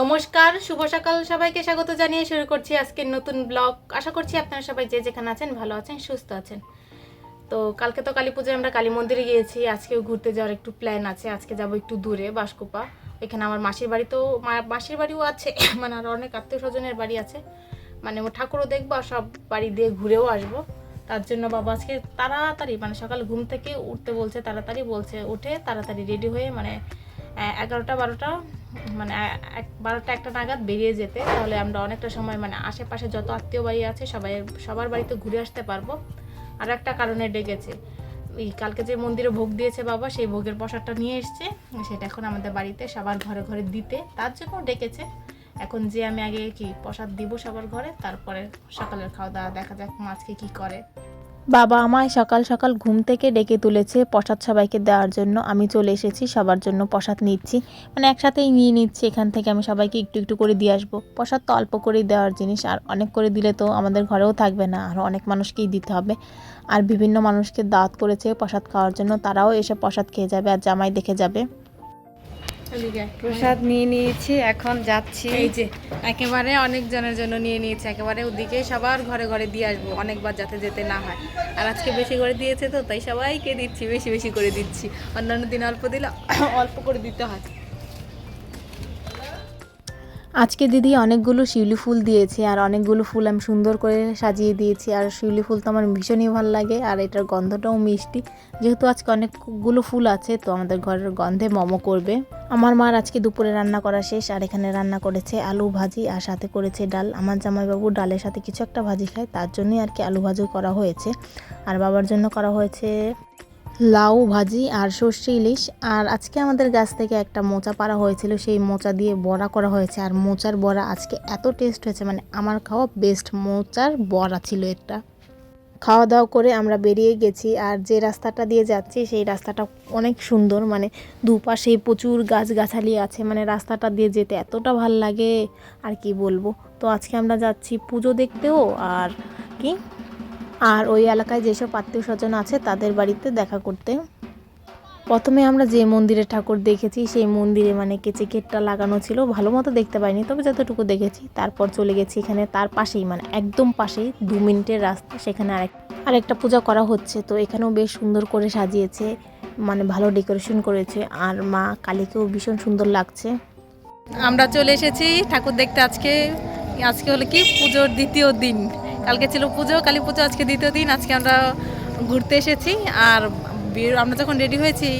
নমস্কার, শুভ সকাল সবাইকে স্বাগত জানিয়ে শুরু করছি আজকের নতুন ব্লগ। আশা করছি আপনারা সবাই যে যেখানে আছেন ভালো আছেন, সুস্থ আছেন। তো কালকে তো কালী পুজোয় আমরা কালী মন্দিরে গিয়েছি, আজকেও ঘুরতে যাওয়ার একটু প্ল্যান আছে। আজকে যাব একটু দূরে বাসকোপা এখানে আমার মাসির বাড়ি তো মাসির বাড়িও আছে মানে আরও অনেক আত্মীয় স্বজনের বাড়ি আছে। মানে ও ঠাকুরও দেখব, আর সব বাড়ি দিয়ে ঘুরেও আসব। তার জন্য বাবা আজকে তাড়াতাড়ি মানে সকাল ঘুম থেকে উঠতে বলছে, তাড়াতাড়ি বলছে, উঠে তাড়াতাড়ি রেডি হয়ে মানে এগারোটা, বারোটা মানে বারোটা একটা নাগাদ বেরিয়ে যেতে। তাহলে আমরা অনেকটা সময় মানে আশেপাশে যত আত্মীয় বাড়ি আছে, সবাই, সবার বাড়িতে ঘুরে আসতে পারব। আর একটা কারণে ডেকেছে। ওই কালকে যে মন্দিরে ভোগ দিয়েছে বাবা, সেই ভোগের প্রসাদটা নিয়ে এসছে। সেটা এখন আমাদের বাড়িতে সবার ঘরে ঘরে দিতে। তার জন্য ডেকেছে। এখন যে আমি আগে কি প্রসাদ দিব সবার ঘরে, তারপরে সকালের খাওয়া দাওয়া দেখা যাক মাছকে কি করে। বাবা আমায় সকাল সকাল ঘুম থেকে ডেকে তুলেছে প্রসাদ সবাইকে দেওয়ার জন্য। আমি চলে এসেছি, সবার জন্য প্রসাদ নিচ্ছি। মানে একসাথেই নিয়ে নিচ্ছি, এখান থেকে আমি সবাইকে একটু একটু করে দিয়ে আসব। প্রসাদ তো অল্প করেই দেওয়ার জিনিস, আর অনেক করে দিলে তো আমাদের ঘরেও থাকবে না, আর অনেক মানুষকেই দিতে হবে। আর বিভিন্ন মানুষকে দাওয়াত করেছে প্রসাদ খাওয়ার জন্য, তারাও এসে প্রসাদ খেয়ে যাবে আর জামাই দেখে যাবে। প্রসাদ নিয়ে নিয়েছি, এখন যাচ্ছি। এই যে, একেবারে অনেক জনের জন্য নিয়ে নিয়েছি, একেবারে ওদিকে সবার ঘরে ঘরে দিয়ে আসব, অনেকবার যাতে যেতে না হয়। আর আজকে বেশি করে দিয়েছে তো, তাই সবাইকে দিচ্ছি, বেশি বেশি করে দিচ্ছি। অন্যান্য দিন অল্প দিলে অল্প করে দিতে হয়। আজকে দিদি অনেকগুলো শিউলি ফুল দিয়েছে আর অনেকগুলো ফুল আমি সুন্দর করে সাজিয়ে দিয়েছি। আর শিউলি ফুল তো আমার ভীষণই ভালো লাগে আর এটার গন্ধটাও মিষ্টি। যেহেতু আজকে অনেকগুলো ফুল আছে, তো আমাদের ঘরের গন্ধে মোমো করবে। আমার মার আজকে দুপুরে রান্না করা শেষ, আর এখানে রান্না করেছে আলু ভাজি আর সাথে করেছে ডাল। আমার জামাইবাবু ডালের সাথে কিছু একটা ভাজি খায়, তার জন্যই আর কি আলু ভাজি করা হয়েছে। আর বাবার জন্য করা হয়েছে লাউ ভাজি আর সর্ষে ইলিশ। আর আজকে আমাদের গাছ থেকে একটা মোচা পাড়া হয়েছিল। সেই মোচা দিয়ে বড়া করা হয়েছে। আর মোচার বড়া আজকে এত টেস্ট হয়েছে মানে আমার খাওয়া বেস্ট মোচার বড়া ছিল এটা খাওয়া দাওয়া করে আমরা বেরিয়ে গেছি আর যে রাস্তাটা দিয়ে যাচ্ছি, সেই রাস্তাটা অনেক সুন্দর। মানে দুপাশে প্রচুর গাছগাছালি আছে। মানে রাস্তাটা দিয়ে যেতে এতটা ভালো লাগে। আর কি বলব? তো আজকে আমরা যাচ্ছি পুজো দেখতেও আর কি আর ওই এলাকায় যেসব আত্মীয় স্বজন আছে, তাদের বাড়িতে দেখা করতে। প্রথমে আমরা যে মন্দিরে ঠাকুর দেখেছি, সেই মন্দিরে মানে কেচে কেটটা লাগানো ছিল, ভালো মতো দেখতে পাইনি, তবে যতটুকু দেখেছি, তারপর চলে গেছি এখানে, তার পাশেই মানে একদম পাশেই, দু মিনিটের রাস্তা, সেখানে আরেক, আরেকটা পূজা করা হচ্ছে। তো এখানেও বেশ সুন্দর করে সাজিয়েছে মানে ভালো ডেকোরেশন করেছে, আর মা কালীকেও ভীষণ সুন্দর লাগছে। আমরা চলে এসেছি ঠাকুর দেখতে আজকে। আজকে হলো কি? পুজোর দ্বিতীয় দিন। কালকে ছিল পুজো, কালী পুজো আজকে দ্বিতীয় দিন, আজকে আমরা ঘুরতে এসেছি। আর আমরা যখন রেডি হয়েছি,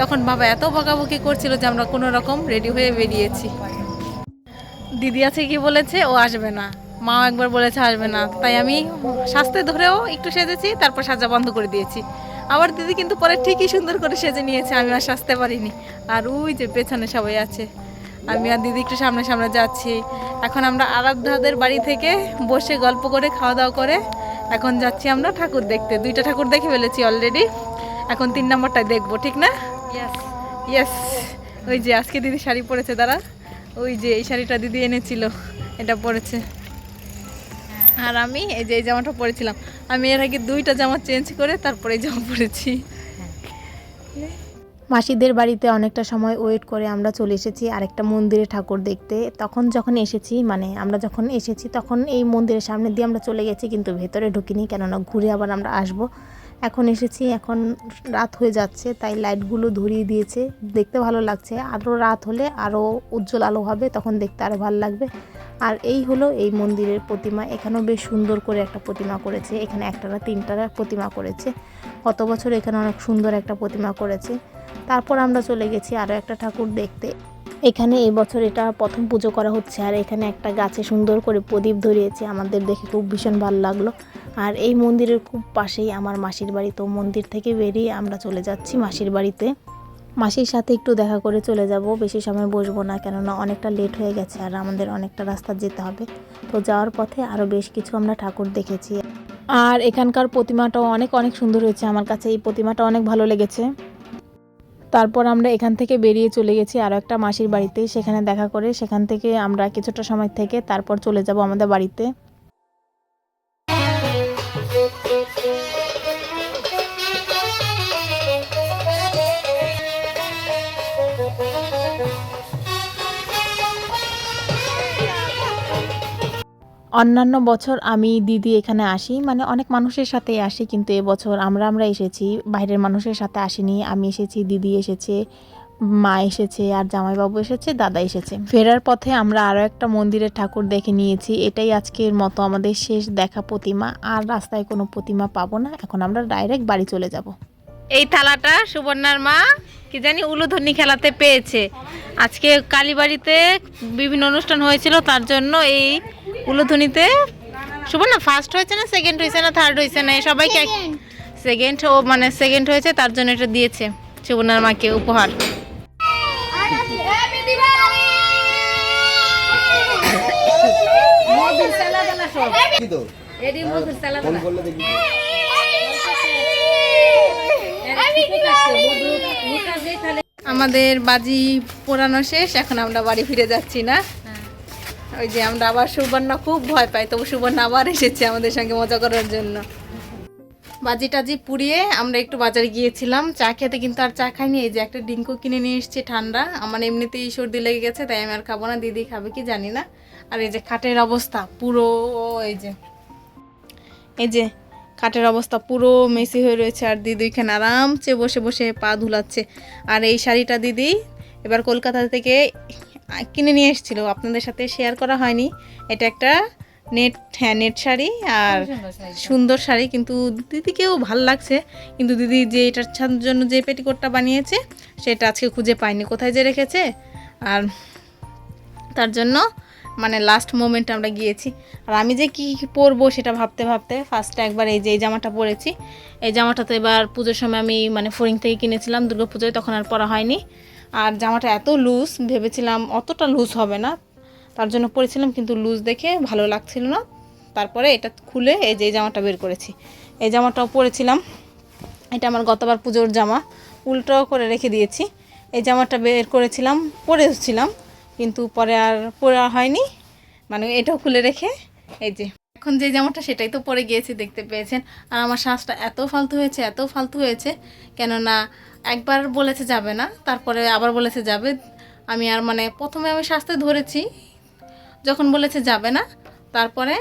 তখন বাবা এত বকাবকি করছিল যে আমরা কোনো রকম রেডি হয়ে বেরিয়েছি। দিদি আছে কি বলেছে? ও আসবে না। মা একবার বলেছে আসবে না। তাই আমি সাজতে ধরেও একটু সেজেছি, তারপর সাজা বন্ধ করে দিয়েছি। আবার দিদি কিন্তু পরে ঠিকই সুন্দর করে সেজে নিয়েছে, আমি আর সাজতে পারিনি। আর ওই যে পেছনে সবাই আছে। আমি আর দিদি একটু সামনে সামনে যাচ্ছি। এখন আমরা আরাধ্যাদের বাড়ি থেকে বসে গল্প করে খাওয়া দাওয়া করে এখন যাচ্ছি আমরা ঠাকুর দেখতে। দুইটা ঠাকুর দেখে ফেলেছি অলরেডি এখন তিন নম্বরটাই দেখব ঠিক না? ইয়েস ওই যে আজকে দিদি শাড়ি পরেছে দাঁড়া। ওই যে এই শাড়িটা দিদি এনেছিল এটা পরেছে। আর আমি এই যে এই জামাটা পরেছিলাম। আমি এর আগে দুইটা জামা চেঞ্জ করে তারপরে এই জামা পরেছি। মাসিদের বাড়িতে অনেকটা সময় ওয়েট করে আমরা চলে এসেছি আরেকটা মন্দিরে ঠাকুর দেখতে। তখন যখন এসেছি মানে আমরা যখন এসেছি, তখন এই মন্দিরের সামনে দিয়ে আমরা চলে গেছি, কিন্তু ভেতরে ঢুকিনি, কেননা ঘুরে আবার আমরা আসব। এখন এসেছি, এখন রাত হয়ে যাচ্ছে, তাই লাইটগুলো ধরিয়ে দিয়েছে। দেখতে ভালো লাগছে, আরও রাত হলে আরও উজ্জ্বল আলো হবে, তখন দেখতে আরও ভালো লাগবে। আর এই হলো এই মন্দিরের প্রতিমা, এখানেও বেশ সুন্দর করে একটা প্রতিমা করেছে, এখানে একটানা তিনটানা প্রতিমা করেছে। গত বছর এখানে অনেক সুন্দর একটা প্রতিমা করেছে। তারপর আমরা চলে গেছি আরও একটা ঠাকুর দেখতে। এখানে এই বছর এটা প্রথম পুজো করা হচ্ছে, আর এখানে একটা গাছে সুন্দর করে প্রদীপ ধরিয়েছে, আমাদের দেখে খুব ভীষণ ভালো লাগল। আর এই মন্দিরের খুব পাশেই আমার মাসির বাড়ি, তো মন্দির থেকে বেরিয়ে আমরা চলে যাচ্ছি মাসির বাড়িতে। মাসির সাথে একটু দেখা করে চলে যাব, বেশি সময় বসবো না, কেননা অনেকটা লেট হয়ে গেছে, আর আমাদের অনেকটা রাস্তা যেতে হবে। তো যাওয়ার পথে আরও বেশ কিছু আমরা ঠাকুর দেখেছি। আর এখানকার প্রতিমাটাও অনেক অনেক সুন্দর হয়েছে, আমার কাছে এই প্রতিমাটা অনেক ভালো লেগেছে। তারপর আমরা এখান থেকে বেরিয়ে চলে গেছি আরও একটা মাসির বাড়িতে। সেখানে দেখা করে সেখান থেকে আমরা কিছুটা সময় থেকে তারপর চলে যাব আমাদের বাড়িতে। অন্যান্য বছর আমি দিদি এখানে আসি মানে অনেক মানুষের সাথেই আসি, কিন্তু এবছর আমরা আমরা এসেছি, বাইরের মানুষের সাথে আসিনি, আমি এসেছি, দিদি এসেছে, মা এসেছে, আর জামাইবাবু এসেছে, দাদা এসেছে। ফেরার পথে আমরা আরও একটা মন্দিরের ঠাকুর দেখে নিয়েছি, এটাই আজকের মতো আমাদের শেষ দেখা প্রতিমা, আর রাস্তায় কোনো প্রতিমা পাবো না, এখন আমরা ডাইরেক্ট বাড়ি চলে যাব। এই থালাটা সুবর্ণার মা, কি জানি উলুধ্বনি খেলাতে পেয়েছে। আজকে কালীবাড়িতে বিভিন্ন অনুষ্ঠান হয়েছিল, তার জন্য এই উলুধ্বনিতে? সুবর্ণা ফার্স্ট হয়েছে না সেকেন্ড হয়েছে না থার্ড হয়েছে না? সবাইকে সেকেন্ড ও মানে সেকেন্ড হয়েছে তার জন্য এটা দিয়েছে সুবর্ণার মাকে উপহার। আমাদের বাজি পোড়ানো শেষ এখন আমরা বাড়ি ফিরে যাচ্ছি না। ওই যে আমরা আবার সুবর্ণা খুব ভয় পাই, তবু সুবর্ণা আবার এসেছে আমাদের সঙ্গে মজা করার জন্য। বাজি টাজি পুড়িয়ে আমরা একটু বাজারে গিয়েছিলাম, চা খেতে কিন্তু আর চা খাইনি, এই যে একটা ডিঙ্কু কিনে নিয়ে এসেছি ঠান্ডা, আমার এমনিতেই সর্দি লেগে গেছে, তাই আমি আর খাব না, দিদি খাবে কি জানি না। আর এই যে খাটের অবস্থা পুরো, এই যে এই যে খাটের অবস্থা পুরো মেসি হয়ে রয়েছে, আর দিদি এখানে আরামসে বসে বসে পা ধুলাচ্ছে। আর এই শাড়িটা দিদি এবার কলকাতা থেকে কিনে নিয়ে এসেছিল। আপনাদের সাথে শেয়ার করা হয়নি। এটা একটা নেট হ্যাঁ নেট শাড়ি আর সুন্দর শাড়ি কিন্তু দিদিকেও ভালো লাগছে। কিন্তু দিদি যে এটার জন্য যে পেটিকোটটা বানিয়েছে সেটা আজকে খুঁজে পাইনি কোথায় যে রেখেছে? আর তার জন্য মানে লাস্ট মোমেন্ট আমরা গিয়েছি। আর আমি যে কি কি পরবো সেটা ভাবতে ভাবতে ফার্স্টে একবার এই যে এই জামাটা পরেছি। এই জামাটা তো এবার পুজোর সময় আমি মানে ফরিং থেকে কিনেছিলাম। দুর্গা পুজোয় তখন আর পরা হয়নি। আর জামাটা এত লুজ ভেবেছিলাম অতটা লুজ হবে না। তার জন্য পরেছিলাম কিন্তু লুজ দেখে ভালো লাগছিল না। তারপরে এটা খুলে এই যে জামাটা বের করেছি। এই জামাটাও পরেছিলাম। এটা আমার গতবার পুজোর জামা। উল্টো করে রেখে দিয়েছি। এই জামাটা বের করেছিলাম পরেছিলাম কিন্তু পরে আর পরা হয়নি। মানে এটাও খুলে রেখে এই যে এখন যে জামাটা সেটাই তো পরে গিয়েছি, দেখতে পেয়েছেন। আর আমার শ্বাসটা এত ফালতু হয়েছে, এত ফালতু হয়েছে, কেননা একবার বলেছে যাবে না, তারপরে আবার বলেছে যাবে। আমি আর মানে প্রথমে আমি শাস্তে ধরেছি, যখন বলেছে যাবে না, তারপরে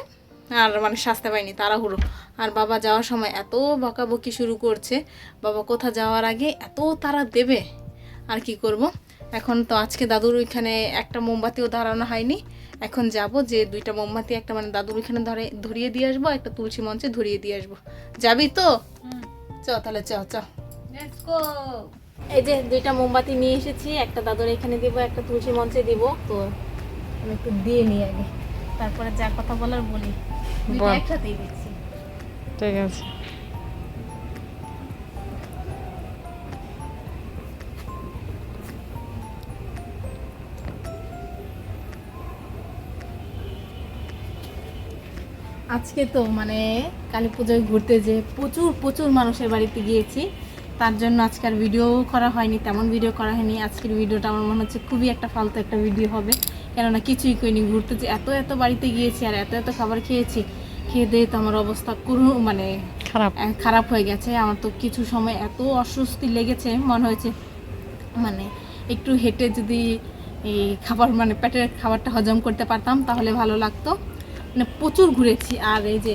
আর মানে শাস্তে পাইনি তাড়াহুড়ো। আর বাবা যাওয়ার সময় এত বকাবকি শুরু করছে, বাবা কোথা যাওয়ার আগে এত তারা দেবে, আর কি করব? এখন তো আজকে দাদুর ওইখানে একটা মোমবাতিও ধরানো হয়নি এখন যাব যে দুইটা মোমবাতি একটা মানে দাদুর ওইখানে ধরে ধরিয়ে দিয়ে আসব একটা তুলসী মঞ্চে ধরিয়ে দিয়ে আসব। যাবি তো? চ তাহলে চ চ। এই যে দুইটা মোমবাতি নিয়ে এসেছি একটা দাদুর এখানে দিব একটা তুলসী মঞ্চে দিব। তো আমি একটু দিয়ে নিই আগে। তারপরে যা কথা বলার বলি। একসাথেই দিচ্ছি। ঠিক আছে। আজকে তো মানে কালী পুজোয় ঘুরতে যে প্রচুর প্রচুর মানুষের বাড়িতে গিয়েছি। তার জন্য আজকের ভিডিও করা হয়নি তেমন ভিডিও করা হয়নি। আজকের ভিডিওটা আমার মনে হচ্ছে খুবই একটা ফালতু একটা ভিডিও হবে। কেননা কিছুই করিনি ঘুরতে যে এত এত বাড়িতে গিয়েছি আর এত এত খাবার খেয়েছি খেয়ে দিয়ে তো আমার অবস্থা কোনো মানে খারাপ। খারাপ হয়ে গেছে। আমার তো কিছু সময় এত অস্বস্তি লেগেছে মনে হয়েছে মানে একটু হেঁটে যদি এই খাবার মানে পেটের খাবারটা হজম করতে পারতাম তাহলে ভালো লাগতো। মানে প্রচুর ঘুরেছি। আর এই যে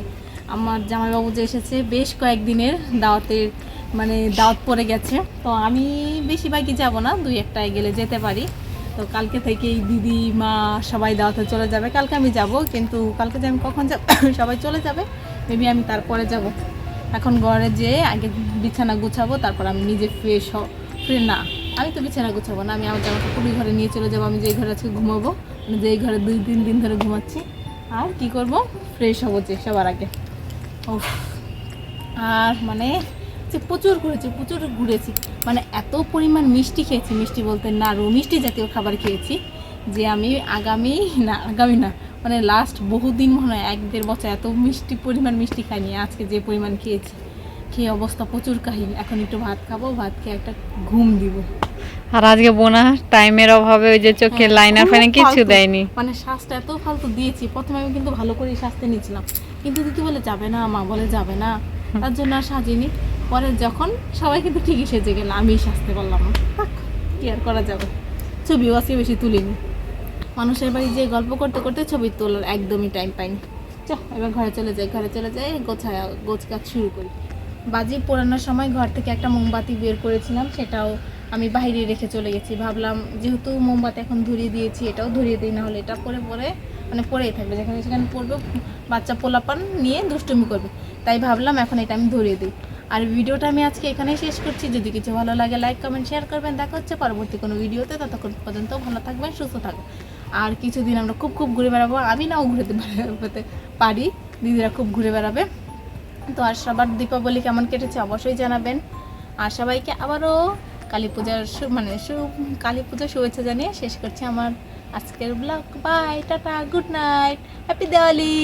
আমার জামাইবাবু যে এসেছে, বেশ কয়েকদিনের দাওয়াতের মানে দাওয়াত পড়ে গেছে। তো আমি বেশিরভাগই যাব না, দুই একটায় গেলে যেতে পারি। তো কালকে থেকেই দিদি, মা সবাই দাওয়াতে চলে যাবে। কালকে আমি যাব, কিন্তু কালকে যে আমি কখন যাব, সবাই চলে যাবে। মেবি আমি তারপরে যাব। এখন ঘরে যেয়ে আগে বিছানা গুছাবো, তারপর আমি নিজে ফ্রেশ ফ্রে না, আমি তো বিছানা গুছাবো না। আমি আমার জামা কাপড় ঘরে নিয়ে চলে যাব, আমি যেই ঘরে আজকে ঘুমাবো মানে যেই ঘরে দুই তিন দিন ধরে ঘুমাচ্ছি। আর কি করব? ফ্রেশ হব যে সবার আগে। ও আর মানে যে প্রচুর ঘুরেছি প্রচুর ঘুরেছি। মানে এত পরিমাণ মিষ্টি খেয়েছি, মিষ্টি বলতে নাড়ু, মিষ্টি জাতীয় খাবার খেয়েছি যে আমি আগামী না আগামী না মানে লাস্ট বহুদিন মনে হয়, এক দেড় বছর এত মিষ্টি পরিমাণ মিষ্টি খাইনি, আজকে যে পরিমাণ খেয়েছি। খেয়ে অবস্থা প্রচুর কাহিল এখন একটু ভাত খাব ভাত খেয়ে একটা ঘুম দিব। আর আজকে বোনা টাইমের অভাবে ওই যে চোখে হ্যাঁ, লাইনার খুব ফ্যানে কিছু দেয়নি। মানে শ্বাসটা এত ফালতু দিয়েছি প্রথমে আমি কিন্তু ভালো করে শ্বাসতে নিয়েছিলাম। কিন্তু দিদি বলে যাবে না মা বলে যাবে না। তার জন্য আর সাজিনি। পরে যখন সবাই কিন্তু ঠিকই সেজে গেল আমি সাজতে পারলাম না। কি আর করা যাবে? ছবিও আজকে বেশি তুলিনি। মানুষের বাড়ি যে গল্প করতে করতে ছবি তোলার একদমই টাইম পাইনি। চ এবার ঘরে চলে যাই ঘরে চলে যাই গোছায় গোছ কাজ শুরু করি। বাজি পোড়ানোর সময় ঘর থেকে একটা মোমবাতি বের করেছিলাম, সেটাও আমি বাইরে রেখে চলে গেছি। ভাবলাম যেহেতু মোমবাতি এখন ধরিয়ে দিয়েছি, এটাও ধরিয়ে দিই না হলে এটা পরে পরে মানে পরেই থাকবে। যেখানে সেখানে পড়বে বাচ্চা পোলাপান নিয়ে দুষ্টুমি করবে। তাই ভাবলাম এখন এটা আমি ধরিয়ে দিই। আর ভিডিওটা আমি আজকে এখানেই শেষ করছি। যদি কিছু ভালো লাগে লাইক কমেন্ট শেয়ার করবেন। দেখা হচ্ছে পরবর্তী কোনো ভিডিওতে। ততক্ষণ পর্যন্ত ভালো থাকবেন, সুস্থ থাকবেন। আর কিছুদিন আমরা খুব খুব ঘুরে বেড়াবো। আমি নাও ঘুরে পারি। দিদিরা খুব ঘুরে বেড়াবে। তো আর সবার দীপাবলি কেমন কেটেছে অবশ্যই জানাবেন। আর সবাইকে আবারও কালী পূজার মানে কালী পূজার শুভেচ্ছা জানিয়ে শেষ করছি আমার আজকের blog bye tata good night happy Diwali